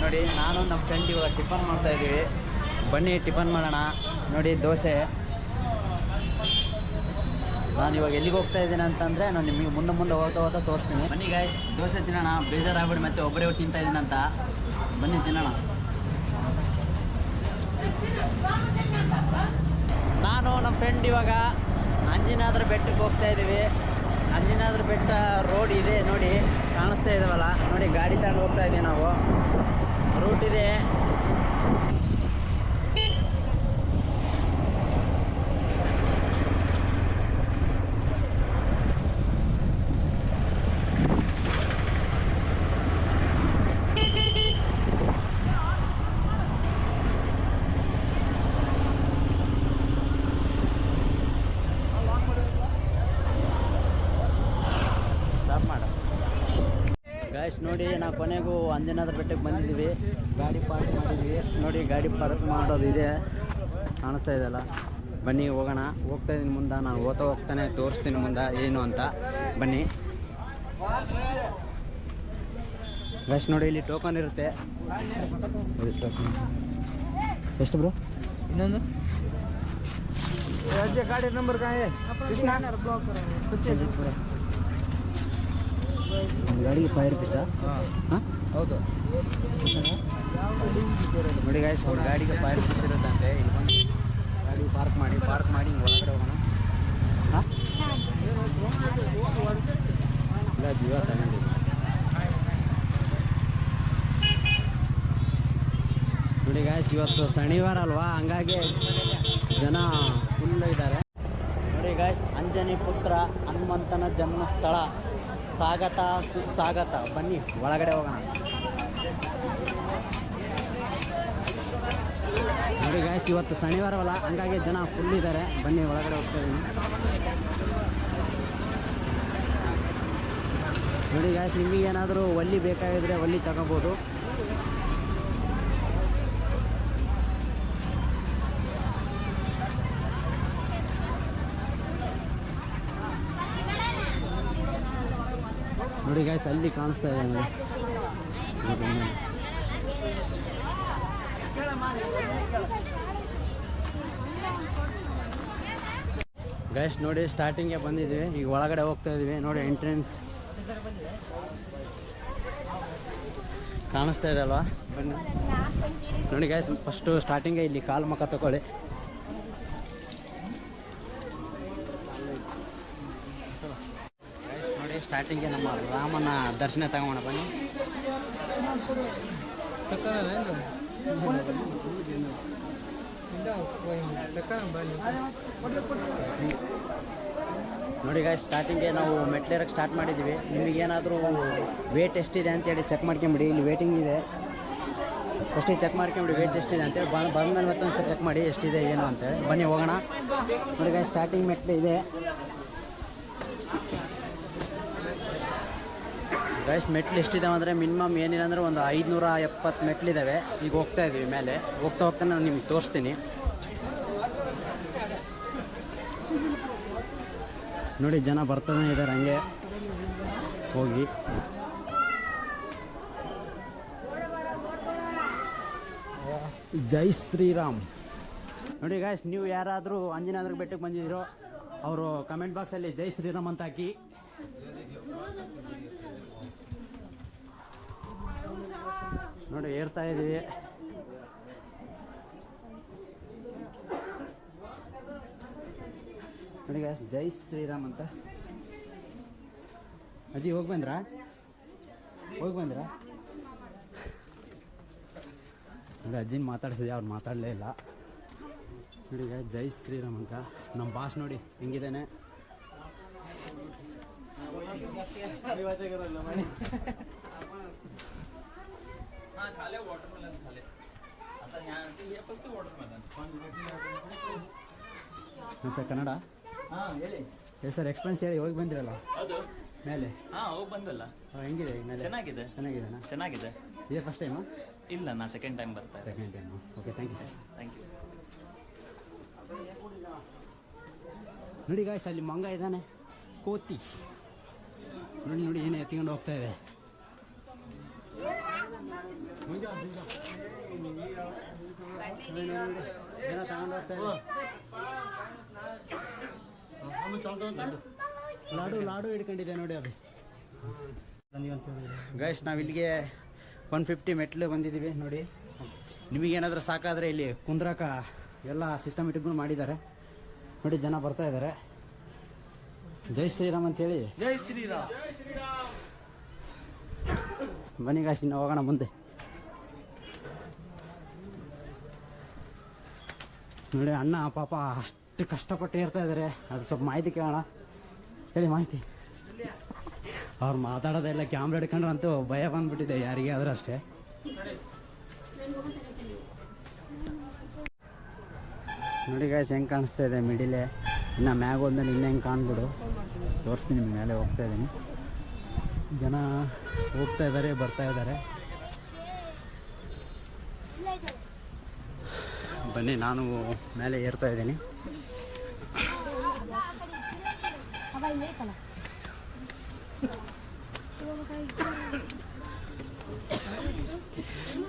ನೋಡಿ, ನಾನು ನಮ್ಮ ಫ್ರೆಂಡ್ ಇವಾಗ ಟಿಫನ್ ಮಾಡ್ತಾ ಇದ್ದೀವಿ. ಬನ್ನಿ, ಟಿಫನ್ ಮಾಡೋಣ. ನೋಡಿ, ದೋಸೆ. ನಾನು ಇವಾಗ ಎಲ್ಲಿಗೆ ಹೋಗ್ತಾ ಇದ್ದೀನಿ ಅಂತಂದರೆ, ನಾನು ನಿಮಗೆ ಮುಂದೆ ಮುಂದೆ ಹೋಗ್ತಾ ಹೋಗ್ತಾ ತೋರಿಸ್ತೀನಿ. ಬನ್ನಿ ಗಾಯ್ಸ್ ದೋಸೆ ತಿನ್ನೋಣ. ಬೇಜಾರಾಗ್ಬಿಡಿ, ಮತ್ತೆ ಒಬ್ಬರೇ ತಿಂತಾ ಇದ್ದೀನಿ ಅಂತ. ಬನ್ನಿ, ತಿನ್ನೋಣ. ನಾನು ನಮ್ಮ ಫ್ರೆಂಡ್ ಇವಾಗ ಅಂಜನಾದ್ರ ಬೆಟ್ಟಕ್ಕೆ ಹೋಗ್ತಾ ಇದ್ದೀವಿ. ಅಂಜನಾದ್ರ ಬೆಟ್ಟ ರೋಡ್ ಇದೆ, ನೋಡಿ. ಕಾಣಿಸ್ತಾ ಇದಾವಲ್ಲ? ನೋಡಿ ಗಾಡಿ ತಗೊಂಡು ಹೋಗ್ತಾ ಇದ್ದೀವಿ ನಾವು. ರೂಟ್ ಇದೆ ಸ್ಟಾಪ್ ಮಾಡು ಗಾಯ್ಸ್ ನೋಡಿ ನಾವು ಕೊನೆಗೂ ಅಂಜನಾದ್ರ ಬೆಟ್ಟಕ್ಕೆ ಬಂದಿದ್ದೀವಿ ಗಾಡಿ ಪಾರ್ಕ್ ಮಾಡಿದ್ವಿ ನೋಡಿ ಗಾಡಿ ಪಾರ್ಕ್ ಮಾಡೋದು ಇದೆ ಕಾಣಿಸ್ತಾ ಇದೆಯಲ್ಲ ಬನ್ನಿ ಹೋಗೋಣ ಹೋಗ್ತಾ ಇದ್ದೀನಿ ಮುಂದೆ ನಾನು ಓದ್ತಾ ಹೋಗ್ತಾನೆ ತೋರಿಸ್ತೀನಿ ಮುಂದೆ ಏನು ಅಂತ ಬನ್ನಿ ಗಾಯ್ಸ್ ನೋಡಿ ಇಲ್ಲಿ ಟೋಕನ್ ಇರುತ್ತೆ ಇದು ಟೋಕನ್ ಎಷ್ಟು ಬ್ರೋ ಇನ್ನೊಂದು राज्य गाड़ी नंबर कहाँ है कृष्णा ಒಂದು ಗಾಡಿಗೆ ಫೈವ್ ರುಪೀಸಾ ಹೌದು. ನೋಡಿ ಗಾಯ್ಸ್ ಒಂದು ಗಾಡಿಗೆ ಫೈವ್ ರುಪೀಸ್ ಇರುತ್ತಂತೆ ಇಲ್ಲಿ ಬಂದು ಗಾಡಿ ಪಾರ್ಕ್ ಮಾಡಿ ಪಾರ್ಕ್ ಮಾಡಿ ಒಳಗಡೆ ಹೋಗೋಣ. ಹಾಂ? ಜೀವ ನೋಡಿ ಗಾಯ್ಸ್ ಇವತ್ತು ಶನಿವಾರ ಅಲ್ವಾ? ಹಂಗಾಗಿ ಜನ ಫುಲ್ ಇದ್ದಾರೆ. ನೋಡಿ ಗಾಯ್ಸ್ ಅಂಜನಿ ಪುತ್ರ ಹನುಮಂತನ ಜನ್ಮಸ್ಥಳ. ಸ್ವಾಗತ, ಸುಸ್ವಾಗತ. ಬನ್ನಿ, ಒಳಗಡೆ ಹೋಗೋಣ. ನೋಡಿ ಗಾಯ್ಸ್ ಇವತ್ತು ಶನಿವಾರವಲ್ಲ, ಹಂಗಾಗಿ ಜನ ಫುಲ್ ಇದ್ದಾರೆ ಬನ್ನಿ, ಒಳಗಡೆ ಹೋಗ್ತಾ ಇದ್ದೀನಿ ನೋಡಿ ಗಾಯ್ಸ್ ನಿಮಗೆ ಏನಾದರೂ ಒಲ್ಲಿ ಬೇಕಾಗಿದ್ರೆ ಒಲ್ಲಿ ತಗೋಬೋದು. ನೋಡಿ ಗಾಯ್ಸ್ ಅಲ್ಲಿ ಕಾಣಿಸ್ತಾ ಇದೆ ನೋಡಿ. ನೋಡಿ, ನೋಡಿ. ಸ್ಟಾರ್ಟಿಂಗೇ ಬಂದಿದ್ವಿ. ಈಗ ಒಳಗಡೆ ಹೋಗ್ತಾ ಇದೀವಿ. ನೋಡಿ ಎಂಟ್ರೆನ್ಸ್ ಕಾಣಿಸ್ತಾ ಇದೆ ಅಲ್ವಾ? ನೋಡಿ ಗೈಸ್ ಫಸ್ಟು ಸ್ಟಾರ್ಟಿಂಗ್ ಇಲ್ಲಿ ಕಾಲು ಮುಖ ತಗೊಳ್ಳಿ. ಸ್ಟಾರ್ಟಿಂಗ್ಗೆ ನಮ್ಮ ರಾಮನ ದರ್ಶನ ತಗೋಣ ಬನ್ನಿ. ನೋಡಿ ಗಾಯ್ ಸ್ಟಾರ್ಟಿಂಗ್ಗೆ ನಾವು ಮೆಟ್ಲೇರಕ್ಕೆ ಸ್ಟಾರ್ಟ್ ಮಾಡಿದ್ದೀವಿ. ನಿಮಗೇನಾದರೂ ವೇಟ್ ಎಷ್ಟಿದೆ ಅಂತೇಳಿ ಚೆಕ್ ಮಾಡ್ಕೊಂಬಿಡಿ. ಇಲ್ಲಿ ವೇಟಿಂಗ್ ಇದೆ. ಫಸ್ಟಿಗೆ ಚೆಕ್ ಮಾಡ್ಕೊಂಬಿಡಿ ವೇಟ್ ಎಷ್ಟಿದೆ ಅಂತೇಳಿ ಬಂದ ಬಂದಮೇಲೆ ಮತ್ತೊಂದು ಸಲ ಚೆಕ್ ಮಾಡಿ ಎಷ್ಟಿದೆ, ಏನು ಅಂತೇಳಿ ಬನ್ನಿ, ಹೋಗೋಣ. ನೋಡಿ ಗಾಯ್ ಸ್ಟಾರ್ಟಿಂಗ್ ಮೆಟ್ಲು ಇದೆ. ಗೈಸ್ ಮೆಟ್ಲು ಎಷ್ಟಿದಾವೆ ಅಂದರೆ ಮಿನಿಮಮ್ ಏನಿಲ್ಲ ಅಂದರೆ ಒಂದು ಐದುನೂರ ಎಪ್ಪತ್ತು ಮೆಟ್ಲಿದ್ದಾವೆ ಈಗ ಹೋಗ್ತಾ ಇದ್ದೀವಿ ಮೇಲೆ. ಹೋಗ್ತಾ ಹೋಗ್ತಾ ನಾನು ನಿಮ್ಗೆ ತೋರಿಸ್ತೀನಿ. ನೋಡಿ, ಜನ ಬರ್ತಾನೆ ಇದ್ದಾರೆ ಹಂಗೆ. ಹೋಗಿ. ಜೈ ಶ್ರೀರಾಮ್. ನೋಡಿ ಗಾಯ್ಸ್ ನೀವು ಯಾರಾದರೂ ಅಂಜನಾದ್ರಿಗೆ ಬೆಟ್ಟಕ್ಕೆ ಬಂದಿದ್ದೀರೋ, ಅವರು ಕಮೆಂಟ್ ಬಾಕ್ಸಲ್ಲಿ ಜೈ ಶ್ರೀರಾಮ್ ಅಂತ ಹಾಕಿ. ನೋಡಿ, ಏರ್ತಾ ಇದೀವಿ. ನೋಡಿ ಜೈ ಶ್ರೀರಾಮ್ ಅಂತ. ಅಜ್ಜಿ, ಹೋಗಿ ಬಂದ್ರಾ? ಹೋಗಿ ಬಂದ್ರಾ? ನೋಡಿ, ಅಜ್ಜಿನ ಮಾತಾಡ್ಸಿದೆ ಅವ್ರು ಮಾತಾಡಲೇ ಇಲ್ಲ. ನೋಡಿ ಜೈ ಶ್ರೀರಾಮ್ ಅಂತ. ನಮ್ಮ ಬಾಸ್ ನೋಡಿ ಹೆಂಗಿದ್ದಾನೆ ಹಾಂ ಸರ್ ಕನ್ನಡ? ಹೇಳಿ. ಸರ್ ಎಕ್ಸ್ಪೀರಿಯನ್ಸ್ ಹೇಳಿ ಹೋಗಿ ಬಂದಿರಲ್ಲ? ಮೇಲೆ? ಹಾಂ ಹೋಗಿ ಬಂದಲ್ಲ. ಹೆಂಗಿದೆ ಚೆನ್ನಾಗಿದೆ ಮೇಲೆ? ಚೆನ್ನಾಗಿದೆ. ಚೆನ್ನಾಗಿದೆ ಇದೇ ಫಸ್ಟ್ ಟೈಮು ಇಲ್ಲ ನಾ ಸೆಕೆಂಡ್ ಟೈಮ್ ಬರ್ತಾ second time okay thank you thank you ನೋಡಿ ಗಾಯ್ಸ್ ಅಲ್ಲಿ ಮಂಗ ಇದ್ದಾನೆ. ಕೋತಿ. ನೋಡಿ ನೋಡಿ ಏನೇ ಎತ್ಕೊಂಡು ಹೋಗ್ತಾ ಇದೆ ಏನೋ ತಗೊಂಡು ಹೋಗ್ತಾ ಇದೆ. ಲಾಡು ಲಾಡು ಹಿಡ್ಕೊಂಡಿದೆ ನೋಡಿ ಅದು. ಗೈಸ್ ನಾವು ಇಲ್ಲಿಗೆ ಒನ್ ಫಿಫ್ಟಿ ಮೆಟ್ಲು ಬಂದಿದ್ದೀವಿ ನೋಡಿ. ನಿಮಗೇನಾದರೂ ಸಾಕಾದರೆ ಇಲ್ಲಿ ಕುಂದ್ರಾಕ ಎಲ್ಲ ಸಿಸ್ಟಮೆಟಿಕ್ಗಳು ಮಾಡಿದ್ದಾರೆ. ನೋಡಿ ಜನ ಬರ್ತಾ ಇದ್ದಾರೆ. ಜೈ ಶ್ರೀರಾಮ್ ಅಂತೇಳಿ. ಜೈ ಶ್ರೀರಾಮ್. ಬನ್ನಿ ಗಾಯ್ಸ್ ಇನ್ನು ಹೋಗೋಣ ಮುಂದೆ. ನೋಡಿ ಅಣ್ಣ, ಪಾಪ ಅಷ್ಟು ಕಷ್ಟಪಟ್ಟು ಇರ್ತಾ ಇದಾರೆ. ಅದು ಸ್ವಲ್ಪ ಮಾಹಿತಿ ಕೇಳೋಣ. ಹೇಳಿ ಮಾಹಿತಿ. ಅವ್ರು ಮಾತಾಡೋದೆಲ್ಲ ಕ್ಯಾಮ್ರಾ ಹಿಡ್ಕೊಂಡ್ರಂತೂ ಭಯ ಬಂದ್ಬಿಟ್ಟಿದೆ, ಯಾರಿಗೆ ಆದ್ರೂ ಅಷ್ಟೇ. ನೋಡಿ ಗಾಯ್ಸ್ ಹೆಂಗೆ ಕಾಣಿಸ್ತಾ ಇದೆ ಮಿಡಿಲೆ. ಇನ್ನ ಮ್ಯಾಗ ಒಂದ್ ಇನ್ನೂ ಹೆಂಗ್ ಕಾಣ್ಬಿಡು. ತೋರಿಸ್ತೀನಿ ಮೇಲೆ ಹೋಗ್ತಾ ಇದ್ದೀನಿ. ಜನ ಹೋಗ್ತಾ ಇದ್ದಾರೆ ಬರ್ತಾ ಇದ್ದಾರೆ ಬನ್ನಿ, ನಾನು ಮೇಲೆ ಏರ್ತಾ ಇದ್ದೀನಿ.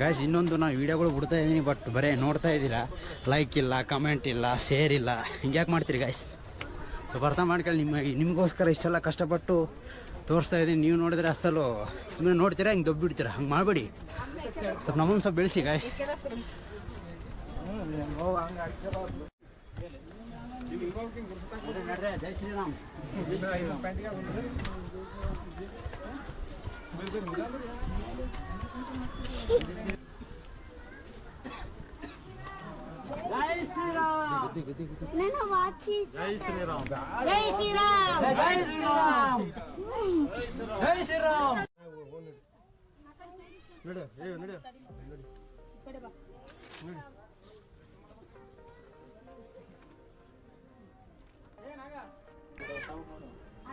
ಗಾಯ್ಸ್ ಇನ್ನೊಂದು ನಾನು ವೀಡಿಯೋಗಳು ಬಿಡ್ತಾ ಇದ್ದೀನಿ ಬಟ್ ಬರೇ ನೋಡ್ತಾ ಇದ್ದೀರಾ? ಲೈಕ್ ಇಲ್ಲ ಕಮೆಂಟ್ ಇಲ್ಲ ಶೇರ್ ಇಲ್ಲ. ಹಿಂಗ್ಯಾಕೆ ಮಾಡ್ತೀರಿ ಗಾಯ್ಸ್ ಸ್ವಲ್ಪ ಅರ್ಥ ಮಾಡ್ಕೊಳ್ಳಿ ನಿಮ್ಮ ನಿಮಗೋಸ್ಕರ ಇಷ್ಟೆಲ್ಲ ಕಷ್ಟಪಟ್ಟು ತೋರಿಸ್ತಾ ಇದ್ದೀನಿ. ನೀವು ನೋಡಿದ್ರೆ ಅಸಲು ಸುಮ್ಮನೆ ನೋಡ್ತೀರಾ, ಹಿಂಗೆ ದೊಬ್ಬಿಡ್ತೀರಾ? ಹಂಗೆ ಮಾಡಬೇಡಿ. ಸ್ವಲ್ಪ ನಮ್ಮನ್ನು ಸ್ವಲ್ಪ ಬೆಳೆಸಿ ಗಾಯ್ಸ್ जय श्री राम जय श्री राम నేను వాచి జై శ్రీరామ్ జై శ్రీరామ్ జై శ్రీరామ్ జై శ్రీరామ్ నడు ఏ నడు ఇక్కడ బా నడు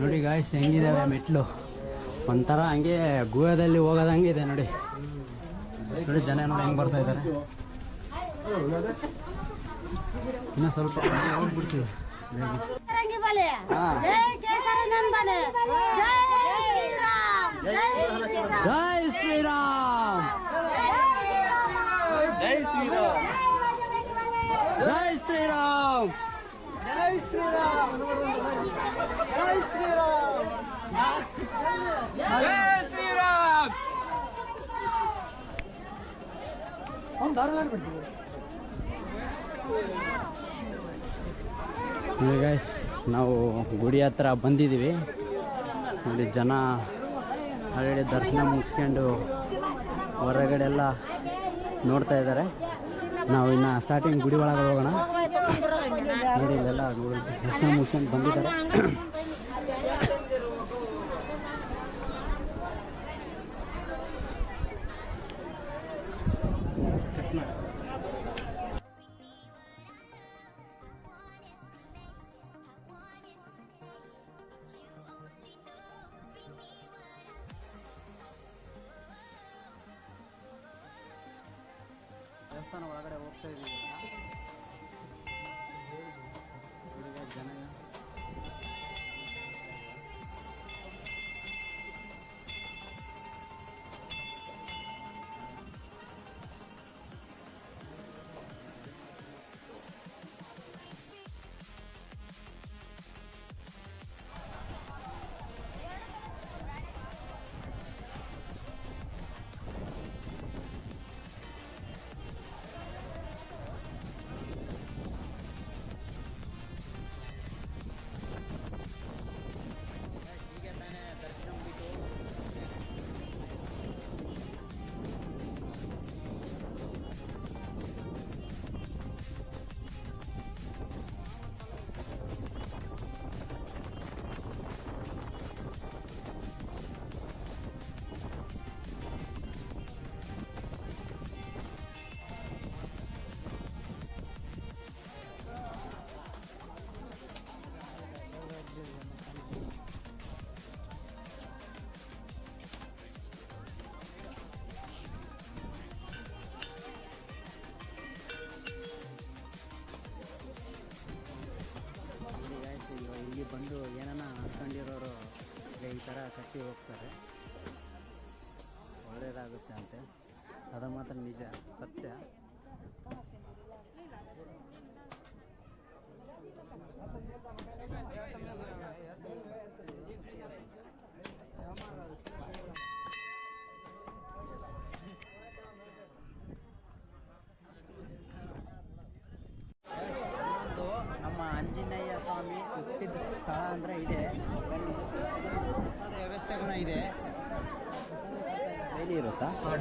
ನೋಡಿ ಗಾಯ್ಸ್ ಹೆಂಗಿದಾವೆ ಮೆಟ್ಲು. ಒಂಥರ ಹಂಗೆ ಗೋವಾದಲ್ಲಿ ಹೋಗೋದಂಗೆ ಇದೆ ನೋಡಿ. ನೋಡಿ ಜನ ನೋಡಿ ಹೆಂಗೆ ಬರ್ತಾ ಇದ್ದಾರೆ ಇನ್ನು ಸ್ವಲ್ಪ ಹೋಗ್ಬಿಡ್ತೀವಿ. ಜೈ ಶ್ರೀರಾಮ್. ಜೈ ಶ್ರೀರಾಮ್. ಜೈ ಶ್ರೀರಾಮ್. ಜೈ ಶ್ರೀರಾಮ್. ಜೈ ಶ್ರೀರಾಮ್. ಜೈ ಶ್ರೀರಾಮ್. ಅವ್ನು ಧಾರವಾಡ ಬಿಡ್ತೀವಿ ಗೈಸ್ ನಾವು ಗುಡಿ ಹತ್ರ ಬಂದಿದ್ದೀವಿ. ನೋಡಿ ಜನ ಆಲ್ರೆಡಿ ದರ್ಶನ ಮುಗಿಸ್ಕೊಂಡು ಹೊರಗಡೆ ಎಲ್ಲ ನೋಡ್ತಾ ಇದ್ದಾರೆ. ನಾವು ಇನ್ನು ಸ್ಟಾರ್ಟಿಂಗ್ ಗುಡಿ ಒಳಗೆ ಹೋಗೋಣ. ನೋಡಿ ಇಲ್ಲೆಲ್ಲ ನೋಡಿ ಮುಗಿಸ್ಕೊಂಡು ಬಂದಿದ್ದಾರೆ. ದೇವಸ್ಥಾನ ಒಳಗಡೆ ಹೋಗ್ತಾ ಇದ್ದೀವಿ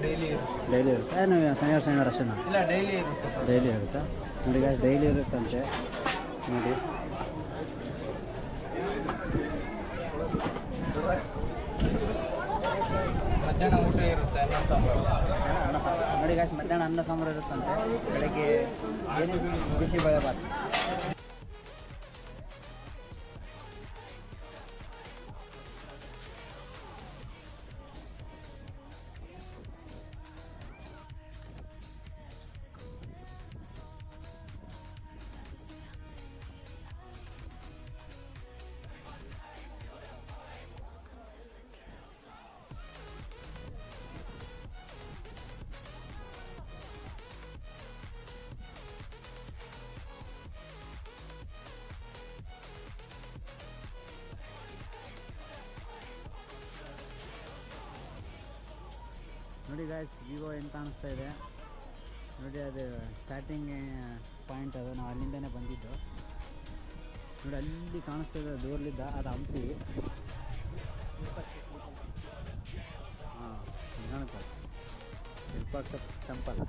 ಡೈಲಿ ಇರುತ್ತಾ. ಡೈಲಿ ಡೈಲಿ ಇರುತ್ತೆ ಏನು ಶನಿವಾರ ಶನಿವಾರ ಅಷ್ಟೇನಾ ಇಲ್ಲ ಡೈಲಿ ಇರುತ್ತೆ ಡೈಲಿ ಇರುತ್ತಾ. ನೋಡಿ ಗಾಯ್ಸ್ ಡೈಲಿ ಇರುತ್ತಂತೆ. ನೋಡಿ. ಮಧ್ಯಾಹ್ನ ಊಟ ಇರುತ್ತೆ ಅನ್ನ ಸಾಂಬಾರು. ನೋಡಿ ಗಾಯ್ಸ್ ಮಧ್ಯಾಹ್ನ ಅನ್ನ ಸಾಂಬಾರು ಇರುತ್ತಂತೆ. ಬೆಳಗ್ಗೆ ಬಿಸಿ ಬೇಳೆ ಬಾತ್. ನೋಡಿ ಗಾಯ್ಸ್ ವಿವೋ ಎಂತ ಕಾಣಿಸ್ತಾ ಇದೆ. ನೋಡಿ ಅದು ಸ್ಟಾರ್ಟಿಂಗ್ ಪಾಯಿಂಟ್ ಅದು, ನಾವು ಅಲ್ಲಿಂದನೇ ಬಂದಿದ್ದು. ನೋಡಿ ಅಲ್ಲಿ ಕಾಣಿಸ್ತಾ ಇದೆ ದೂರಲಿದ್ದ ಅದು ಹಂಪಿ. ಹಾಂ ವಿರೂಪಾಕ್ಷ ಟೆಂಪಲ್